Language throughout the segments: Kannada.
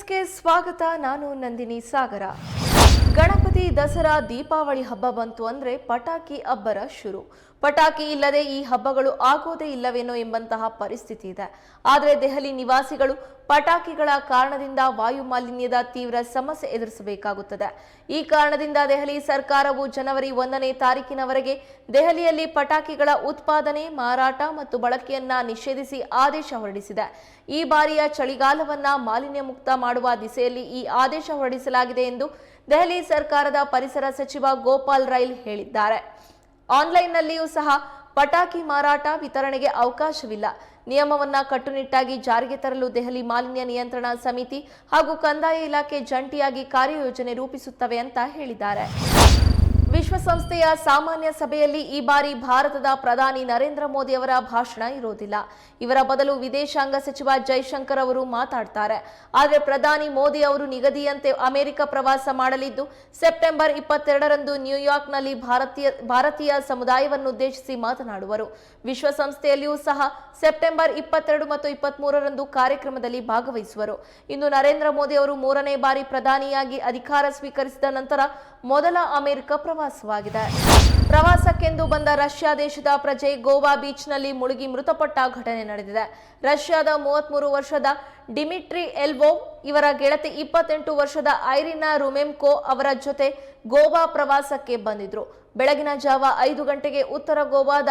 ನ್ಯೂಸ್ಗೆ ಸ್ವಾಗತ ನಾನು ನಂದಿನಿ ಸಾಗರ. ಗಣಪತಿ ದಸರಾ ದೀಪಾವಳಿ ಹಬ್ಬ ಬಂತು ಅಂದ್ರೆ ಪಟಾಕಿ ಅಬ್ಬರ ಶುರು. ಪಟಾಕಿ ಇಲ್ಲದೆ ಈ ಹಬ್ಬಗಳು ಆಗೋದೇ ಇಲ್ಲವೇನೋ ಎಂಬಂತಹ ಪರಿಸ್ಥಿತಿ ಇದೆ. ಆದರೆ ದೆಹಲಿ ನಿವಾಸಿಗಳು ಪಟಾಕಿಗಳ ಕಾರಣದಿಂದ ವಾಯು ಮಾಲಿನ್ಯದ ತೀವ್ರ ಸಮಸ್ಯೆ ಎದುರಿಸಬೇಕಾಗುತ್ತದೆ. ಈ ಕಾರಣದಿಂದ ದೆಹಲಿ ಸರ್ಕಾರವು ಜನವರಿ ಒಂದನೇ ತಾರೀಕಿನವರೆಗೆ ದೆಹಲಿಯಲ್ಲಿ ಪಟಾಕಿಗಳ ಉತ್ಪಾದನೆ, ಮಾರಾಟ ಮತ್ತು ಬಳಕೆಯನ್ನ ನಿಷೇಧಿಸಿ ಆದೇಶ ಹೊರಡಿಸಿದೆ. ಈ ಬಾರಿಯ ಚಳಿಗಾಲವನ್ನ ಮಾಲಿನ್ಯ ಮುಕ್ತ ಮಾಡುವ ದಿಸೆಯಲ್ಲಿ ಈ ಆದೇಶ ಹೊರಡಿಸಲಾಗಿದೆ ಎಂದು ದೆಹಲಿ ಸರ್ಕಾರದ ಪರಿಸರ ಸಚಿವ ಗೋಪಾಲ್ ರೈಲ್ ಹೇಳಿದ್ದಾರೆ. ಆನ್ಲೈನ್ನಲ್ಲಿಯೂ ಸಹ ಪಟಾಕಿ ಮಾರಾಟ ವಿತರಣೆಗೆ ಅವಕಾಶವಿಲ್ಲ. ನಿಯಮವನ್ನ ಕಟ್ಟುನಿಟ್ಟಾಗಿ ಜಾರಿಗೆ ತರಲು ದೆಹಲಿ ಮಾಲಿನ್ಯ ನಿಯಂತ್ರಣ ಸಮಿತಿ ಹಾಗೂ ಕಂದಾಯ ಇಲಾಖೆ ಜಂಟಿಯಾಗಿ ಕಾರ್ಯಯೋಜನೆ ರೂಪಿಸುತ್ತವೆ ಅಂತ ಹೇಳಿದ್ದಾರೆ. ವಿಶ್ವಸಂಸ್ಥೆಯ ಸಾಮಾನ್ಯ ಸಭೆಯಲ್ಲಿ ಈ ಬಾರಿ ಭಾರತದ ಪ್ರಧಾನಿ ನರೇಂದ್ರ ಮೋದಿ ಅವರ ಭಾಷಣ ಇರೋದಿಲ್ಲ ಇವರ ಬದಲು ವಿದೇಶಾಂಗ ಸಚಿವ ಜೈಶಂಕರ್ ಅವರು ಮಾತಾಡ್ತಾರೆ. ಆದರೆ ಪ್ರಧಾನಿ ಮೋದಿ ಅವರು ನಿಗದಿಯಂತೆ ಅಮೆರಿಕ ಪ್ರವಾಸ ಮಾಡಲಿದ್ದು, ಸೆಪ್ಟೆಂಬರ್ ಇಪ್ಪತ್ತೆರಡರಂದು ನ್ಯೂಯಾರ್ಕ್ನಲ್ಲಿ ಭಾರತೀಯ ಭಾರತೀಯ ಸಮುದಾಯವನ್ನುದ್ದೇಶಿಸಿ ಮಾತನಾಡುವರು. ವಿಶ್ವಸಂಸ್ಥೆಯಲ್ಲಿಯೂ ಸಹ ಸೆಪ್ಟೆಂಬರ್ ಇಪ್ಪತ್ತೆರಡು ಮತ್ತು ಇಪ್ಪತ್ಮೂರರಂದು ಕಾರ್ಯಕ್ರಮದಲ್ಲಿ ಭಾಗವಹಿಸುವರು. ಇನ್ನು ನರೇಂದ್ರ ಮೋದಿ ಅವರು ಮೂರನೇ ಬಾರಿ ಪ್ರಧಾನಿಯಾಗಿ ಅಧಿಕಾರ ಸ್ವೀಕರಿಸಿದ ನಂತರ ಮೊದಲ ಅಮೆರಿಕ ಪ್ರವಾಸಕ್ಕೆಂದು ಬಂದ ರಷ್ಯಾ ದೇಶದ ಪ್ರಜೆ ಗೋವಾ ಬೀಚ್ನಲ್ಲಿ ಮುಳುಗಿ ಮೃತಪಟ್ಟ ಘಟನೆ ನಡೆದಿದೆ. ರಷ್ಯಾದ ಮೂವತ್ಮೂರು ವರ್ಷದ ಡಿಮಿಟ್ರಿ ಎಲ್ವೋವ್ ಇವರ ಗೆಳತಿ ಇಪ್ಪತ್ತೆಂಟು ವರ್ಷದ ಐರಿನಾ ರುಮೆಮ್ಕೋ ಅವರ ಜೊತೆ ಗೋವಾ ಪ್ರವಾಸಕ್ಕೆ ಬಂದಿದ್ರು. ಬೆಳಗಿನ ಜಾವ ಐದು ಗಂಟೆಗೆ ಉತ್ತರ ಗೋವಾದ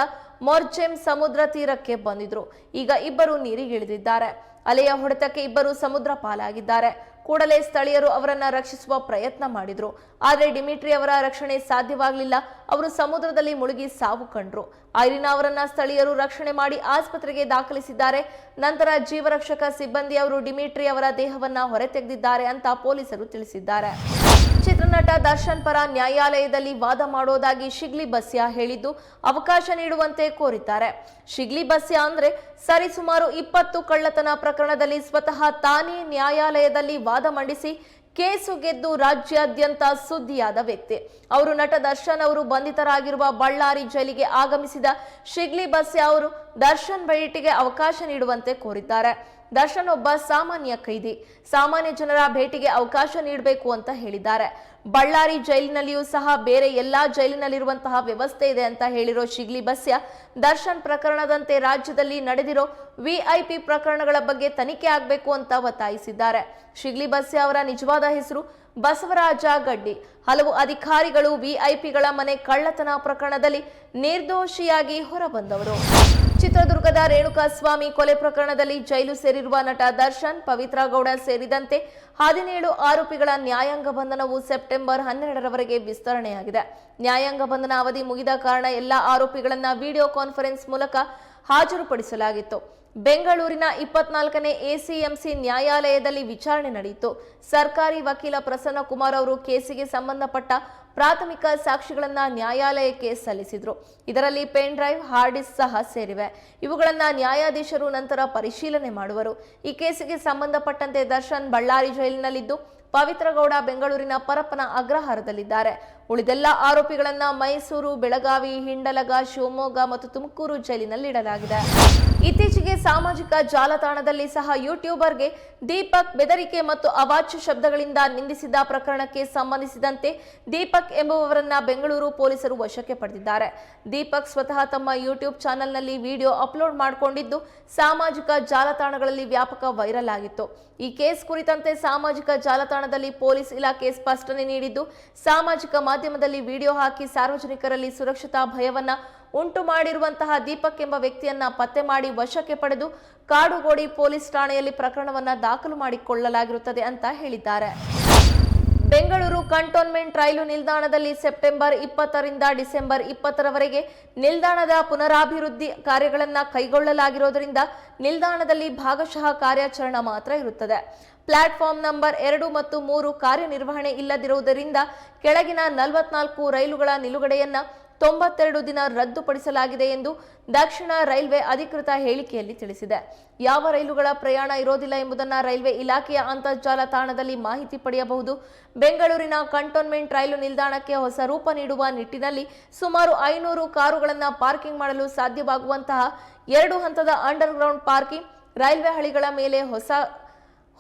ಮೊರ್ಜೆಮ್ ಸಮುದ್ರ ತೀರಕ್ಕೆ ಬಂದಿದ್ರು. ಈಗ ಇಬ್ಬರು ನೀರಿಗಿಳಿದಿದ್ದಾರೆ. ಅಲೆಯ ಹೊಡೆತಕ್ಕೆ ಇಬ್ಬರು ಸಮುದ್ರ ಪಾಲಾಗಿದ್ದಾರೆ. ಕೂಡಲೇ ಸ್ಥಳೀಯರು ಅವರನ್ನ ರಕ್ಷಿಸುವ ಪ್ರಯತ್ನ ಮಾಡಿದ್ರು. ಆದರೆ ಡಿಮಿಟ್ರಿ ಅವರ ರಕ್ಷಣೆ ಸಾಧ್ಯವಾಗಲಿಲ್ಲ. ಅವರು ಸಮುದ್ರದಲ್ಲಿ ಮುಳುಗಿ ಸಾವು ಕಂಡ್ರು. ಐರಿನಾ ಅವರನ್ನ ಸ್ಥಳೀಯರು ರಕ್ಷಣೆ ಮಾಡಿ ಆಸ್ಪತ್ರೆಗೆ ದಾಖಲಿಸಿದ್ದಾರೆ. ನಂತರ ಜೀವರಕ್ಷಕ ಸಿಬ್ಬಂದಿ ಅವರು ಡಿಮಿಟ್ರಿ ಅವರ ದೇಹವನ್ನ ಹೊರತೆಗೆದಿದ್ದಾರೆ ಅಂತ ಪೊಲೀಸರು ತಿಳಿಸಿದ್ದಾರೆ. ಚಿತ್ರನಟ ದರ್ಶನ್ ಪರ ನ್ಯಾಯಾಲಯದಲ್ಲಿ ವಾದ ಮಾಡೋದಾಗಿ ಶಿಗ್ಲಿ ಬಸ್ಯಾ ಹೇಳಿದ್ದು ಅವಕಾಶ ನೀಡುವಂತೆ ಕೋರಿದ್ದಾರೆ. ಶಿಗ್ಲಿ ಬಸ್ಯಾ ಅಂದ್ರೆ ಸರಿಸುಮಾರು ಇಪ್ಪತ್ತು ಕಳ್ಳತನ ಪ್ರಕರಣದಲ್ಲಿ ಸ್ವತಃ ತಾನೇ ನ್ಯಾಯಾಲಯದಲ್ಲಿ ವಾದ ಮಂಡಿಸಿ ಕೇಸು ಗೆದ್ದು ರಾಜ್ಯಾದ್ಯಂತ ಸುದ್ದಿಯಾದ ವ್ಯಕ್ತಿ. ಅವರು ನಟ ದರ್ಶನ್ ಅವರು ಬಂಧಿತರಾಗಿರುವ ಬಳ್ಳಾರಿ ಜೈಲಿಗೆ ಆಗಮಿಸಿದ ಶಿಗ್ಲಿ ಬಸ್ಯಾ ಅವರು ದರ್ಶನ್ ಭೇಟಿಗೆ ಅವಕಾಶ ನೀಡುವಂತೆ ಕೋರಿದ್ದಾರೆ. ದರ್ಶನ್ ಒಬ್ಬ ಸಾಮಾನ್ಯ ಕೈದಿ. ಸಾಮಾನ್ಯ ಜನರ ಭೇಟಿಗೆ ಅವಕಾಶ ನೀಡಬೇಕು ಅಂತ ಹೇಳಿದ್ದಾರೆ. ಬಳ್ಳಾರಿ ಜೈಲಿನಲ್ಲಿಯೂ ಸಹ ಬೇರೆ ಎಲ್ಲಾ ಜೈಲಿನಲ್ಲಿರುವಂತಹ ವ್ಯವಸ್ಥೆ ಇದೆ ಅಂತ ಹೇಳಿರೋ ಶಿಗ್ಲಿ ಬಸ್ಯ, ದರ್ಶನ್ ಪ್ರಕರಣದಂತೆ ರಾಜ್ಯದಲ್ಲಿ ನಡೆದಿರೋ ವಿಐಪಿ ಪ್ರಕರಣಗಳ ಬಗ್ಗೆ ತನಿಖೆ ಆಗಬೇಕು ಅಂತ ಒತ್ತಾಯಿಸಿದ್ದಾರೆ. ಶಿಗ್ಲಿ ಬಸ್ಯ ಅವರ ನಿಜವಾದ ಹೆಸರು ಬಸವರಾಜ ಗಡ್ಡಿ. ಹಲವು ಅಧಿಕಾರಿಗಳು ವಿಐಪಿಗಳ ಮನೆ ಕಳ್ಳತನ ಪ್ರಕರಣದಲ್ಲಿ ನಿರ್ದೋಷಿಯಾಗಿ ಹೊರಬಂದವರು. ಚಿತ್ರದುರ್ಗದ ರೇಣುಕಾಸ್ವಾಮಿ ಕೊಲೆ ಪ್ರಕರಣದಲ್ಲಿ ಜೈಲು ಸೇರಿರುವ ನಟ ದರ್ಶನ್, ಪವಿತ್ರ ಗೌಡ ಸೇರಿದಂತೆ ಹದಿನೇಳು ಆರೋಪಿಗಳ ನ್ಯಾಯಾಂಗ ಬಂಧನವು ಸೆಪ್ಟೆಂಬರ್ ಹನ್ನೆರಡರವರೆಗೆ ವಿಸ್ತರಣೆಯಾಗಿದೆ. ನ್ಯಾಯಾಂಗ ಬಂಧನ ಅವಧಿ ಮುಗಿದ ಕಾರಣ ಎಲ್ಲ ಆರೋಪಿಗಳನ್ನ ವಿಡಿಯೋ ಕಾನ್ಫರೆನ್ಸ್ ಮೂಲಕ ಹಾಜರುಪಡಿಸಲಾಗಿತ್ತು. ಬೆಂಗಳೂರಿನ ಇಪ್ಪತ್ನಾಲ್ಕನೇ ಎಸಿಎಂಸಿ ನ್ಯಾಯಾಲಯದಲ್ಲಿ ವಿಚಾರಣೆ ನಡೆಯಿತು. ಸರ್ಕಾರಿ ವಕೀಲ ಪ್ರಸನ್ನ ಕುಮಾರ್ ಅವರು ಕೇಸಿಗೆ ಸಂಬಂಧಪಟ್ಟ ಪ್ರಾಥಮಿಕ ಸಾಕ್ಷಿಗಳನ್ನ ನ್ಯಾಯಾಲಯಕ್ಕೆ ಸಲ್ಲಿಸಿದ್ರು. ಇದರಲ್ಲಿ ಪೆನ್ ಡ್ರೈವ್, ಹಾರ್ಡ್ ಡಿಸ್ಕ್ ಸಹ ಸೇರಿವೆ. ಇವುಗಳನ್ನ ನ್ಯಾಯಾಧೀಶರು ನಂತರ ಪರಿಶೀಲನೆ ಮಾಡುವರು. ಈ ಕೇಸಿಗೆ ಸಂಬಂಧಪಟ್ಟಂತೆ ದರ್ಶನ್ ಬಳ್ಳಾರಿ ಜೈಲಿನಲ್ಲಿದ್ದು, ಪವಿತ್ರಗೌಡ ಬೆಂಗಳೂರಿನ ಪರಪ್ಪನ ಅಗ್ರಹಾರದಲ್ಲಿದ್ದಾರೆ. ಉಳಿದೆಲ್ಲ ಆರೋಪಿಗಳನ್ನ ಮೈಸೂರು, ಬೆಳಗಾವಿ, ಹಿಂಡಲಗ, ಶಿವಮೊಗ್ಗ ಮತ್ತು ತುಮಕೂರು ಜೈಲಿನಲ್ಲಿಡಲಾಗಿದೆ. ಇತ್ತೀಚೆಗೆ ಸಾಮಾಜಿಕ ಜಾಲತಾಣದಲ್ಲಿ ಸಹ ಯೂಟ್ಯೂಬರ್ಗೆ ದೀಪಕ್ ಬೆದರಿಕೆ ಮತ್ತು ಅವಾಚ್ಯ ಶಬ್ದಗಳಿಂದ ನಿಂದಿಸಿದ ಪ್ರಕರಣಕ್ಕೆ ಸಂಬಂಧಿಸಿದಂತೆ ದೀಪಕ್ ಎಂಬುವವರನ್ನ ಬೆಂಗಳೂರು ಪೊಲೀಸರು ವಶಕ್ಕೆ ಪಡೆದಿದ್ದಾರೆ. ದೀಪಕ್ ಸ್ವತಃ ತಮ್ಮ ಯೂಟ್ಯೂಬ್ ಚಾನೆಲ್ನಲ್ಲಿ ವಿಡಿಯೋ ಅಪ್ಲೋಡ್ ಮಾಡಿಕೊಂಡಿದ್ದು ಸಾಮಾಜಿಕ ಜಾಲತಾಣಗಳಲ್ಲಿ ವ್ಯಾಪಕ ವೈರಲ್ ಆಗಿತ್ತು. ಈ ಕೇಸ್ ಕುರಿತಂತೆ ಸಾಮಾಜಿಕ ಜಾಲತಾಣದಲ್ಲಿ ಪೊಲೀಸ್ ಇಲಾಖೆ ಸ್ಪಷ್ಟನೆ ನೀಡಿದ್ದು, ಸಾಮಾಜಿಕ ಮಾಧ್ಯಮದಲ್ಲಿ ವಿಡಿಯೋ ಹಾಕಿ ಸಾರ್ವಜನಿಕರಲ್ಲಿ ಸುರಕ್ಷತಾ ಭಯವನ್ನ ಉಂಟು ಮಾಡಿರುವಂತಹ ದೀಪಕ್ ಎಂಬ ವ್ಯಕ್ತಿಯನ್ನ ಪತ್ತೆ ಮಾಡಿ ವಶಕ್ಕೆ ಪಡೆದು ಕಾಡುಗೋಡಿ ಪೊಲೀಸ್ ಠಾಣೆಯಲ್ಲಿ ಪ್ರಕರಣವನ್ನ ದಾಖಲು ಮಾಡಿಕೊಳ್ಳಲಾಗಿರುತ್ತದೆ ಅಂತ ಹೇಳಿದ್ದಾರೆ. ಬೆಂಗಳೂರು ಕಂಟೋನ್ಮೆಂಟ್ ರೈಲು ನಿಲ್ದಾಣದಲ್ಲಿ ಸೆಪ್ಟೆಂಬರ್ ಇಪ್ಪತ್ತರಿಂದ ಡಿಸೆಂಬರ್ ಇಪ್ಪತ್ತರವರೆಗೆ ನಿಲ್ದಾಣದ ಪುನರಾಭಿವೃದ್ಧಿ ಕಾರ್ಯಗಳನ್ನು ಕೈಗೊಳ್ಳಲಾಗಿರೋದರಿಂದ ನಿಲ್ದಾಣದಲ್ಲಿ ಭಾಗಶಃ ಕಾರ್ಯಾಚರಣೆ ಮಾತ್ರ ಇರುತ್ತದೆ. ಪ್ಲಾಟ್ಫಾರ್ಮ್ ನಂಬರ್ ಎರಡು ಮತ್ತು ಮೂರು ಕಾರ್ಯನಿರ್ವಹಣೆ ಇಲ್ಲದಿರುವುದರಿಂದ ಕೆಳಗಿನ ನಲವತ್ನಾಲ್ಕು ರೈಲುಗಳ ನಿಲುಗಡೆಯನ್ನ ತೊಂಬತ್ತೆರಡು ದಿನ ರದ್ದುಪಡಿಸಲಾಗಿದೆ ಎಂದು ದಕ್ಷಿಣ ರೈಲ್ವೆ ಅಧಿಕೃತ ಹೇಳಿಕೆಯಲ್ಲಿ ತಿಳಿಸಿದೆ. ಯಾವ ರೈಲುಗಳ ಪ್ರಯಾಣ ಇರೋದಿಲ್ಲ ಎಂಬುದನ್ನು ರೈಲ್ವೆ ಇಲಾಖೆಯ ಅಂತರ್ಜಾಲ ತಾಣದಲ್ಲಿ ಮಾಹಿತಿ ಪಡೆಯಬಹುದು. ಬೆಂಗಳೂರಿನ ಕಂಟೋನ್ಮೆಂಟ್ ರೈಲು ನಿಲ್ದಾಣಕ್ಕೆ ಹೊಸ ರೂಪ ನೀಡುವ ನಿಟ್ಟಿನಲ್ಲಿ ಸುಮಾರು ಐನೂರು ಕಾರುಗಳನ್ನು ಪಾರ್ಕಿಂಗ್ ಮಾಡಲು ಸಾಧ್ಯವಾಗುವಂತಹ ಎರಡು ಹಂತದ ಅಂಡರ್ಗ್ರೌಂಡ್ ಪಾರ್ಕಿಂಗ್ ರೈಲ್ವೆ ಹಳಿಗಳ ಮೇಲೆ ಹೊಸ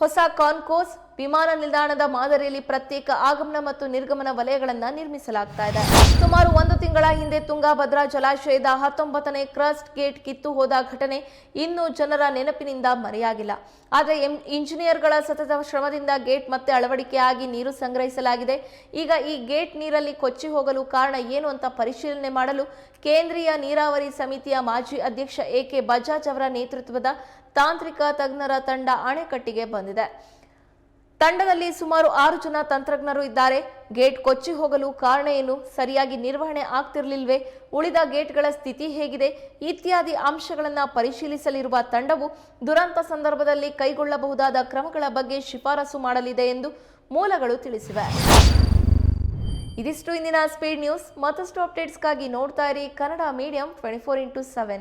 ಹೊಸ ಕಾನ್ಕೋಸ್ ವಿಮಾನ ನಿಲ್ದಾಣದ ಮಾದರಿಯಲ್ಲಿ ಪ್ರತ್ಯೇಕ ಆಗಮನ ಮತ್ತು ನಿರ್ಗಮನ ವಲಯಗಳನ್ನು ನಿರ್ಮಿಸಲಾಗ್ತಾ ಇದೆ. ಸುಮಾರು ಒಂದು ತಿಂಗಳ ಹಿಂದೆ ತುಂಗಾಭದ್ರಾ ಜಲಾಶಯದ ಹತ್ತೊಂಬತ್ತನೇ ಕ್ರಸ್ಟ್ ಗೇಟ್ ಕಿತ್ತು ಹೋದ ಘಟನೆ ಇನ್ನೂ ಜನರ ನೆನಪಿನಿಂದ ಮರೆಯಾಗಿಲ್ಲ. ಆದರೆ ಇಂಜಿನಿಯರ್ಗಳ ಸತತ ಶ್ರಮದಿಂದ ಗೇಟ್ ಮತ್ತೆ ಅಳವಡಿಕೆಯಾಗಿ ನೀರು ಸಂಗ್ರಹಿಸಲಾಗಿದೆ. ಈಗ ಈ ಗೇಟ್ ನೀರಲ್ಲಿ ಕೊಚ್ಚಿ ಹೋಗಲು ಕಾರಣ ಏನು ಅಂತ ಪರಿಶೀಲನೆ ಮಾಡಲು ಕೇಂದ್ರೀಯ ನೀರಾವರಿ ಸಮಿತಿಯ ಮಾಜಿ ಅಧ್ಯಕ್ಷ ಎ ಕೆ ಬಜಾಜ್ ಅವರ ನೇತೃತ್ವದ ತಾಂತ್ರಿಕ ತಜ್ಞರ ತಂಡ ಅಣೆಕಟ್ಟಿಗೆ ಬಂದಿದೆ. ತಂಡದಲ್ಲಿ ಸುಮಾರು ಆರು ಜನ ತಂತ್ರಜ್ಞರು ಇದ್ದಾರೆ. ಗೇಟ್ ಕೊಚ್ಚಿ ಹೋಗಲು ಕಾರಣ ಏನು ಸರಿಯಾಗಿ ನಿರ್ವಹಣೆ ಆಗ್ತಿರ್ಲಿಲ್ವೇ? ಉಳಿದ ಗೇಟ್ಗಳ ಸ್ಥಿತಿ ಹೇಗಿದೆ? ಇತ್ಯಾದಿ ಅಂಶಗಳನ್ನು ಪರಿಶೀಲಿಸಲಿರುವ ತಂಡವು ದುರಂತ ಸಂದರ್ಭದಲ್ಲಿ ಕೈಗೊಳ್ಳಬಹುದಾದ ಕ್ರಮಗಳ ಬಗ್ಗೆ ಶಿಫಾರಸು ಮಾಡಲಿದೆ ಎಂದು ಮೂಲಗಳು ತಿಳಿಸಿವೆ. ಇದಿಷ್ಟು ಇಂದಿನ ಸ್ಪೀಡ್ ನ್ಯೂಸ್ ಮತ್ತಷ್ಟು ಅಪ್ಡೇಟ್ಸ್ಗಾಗಿ ನೋಡ್ತಾ ಇರಿ Kannada medium twenty four into seven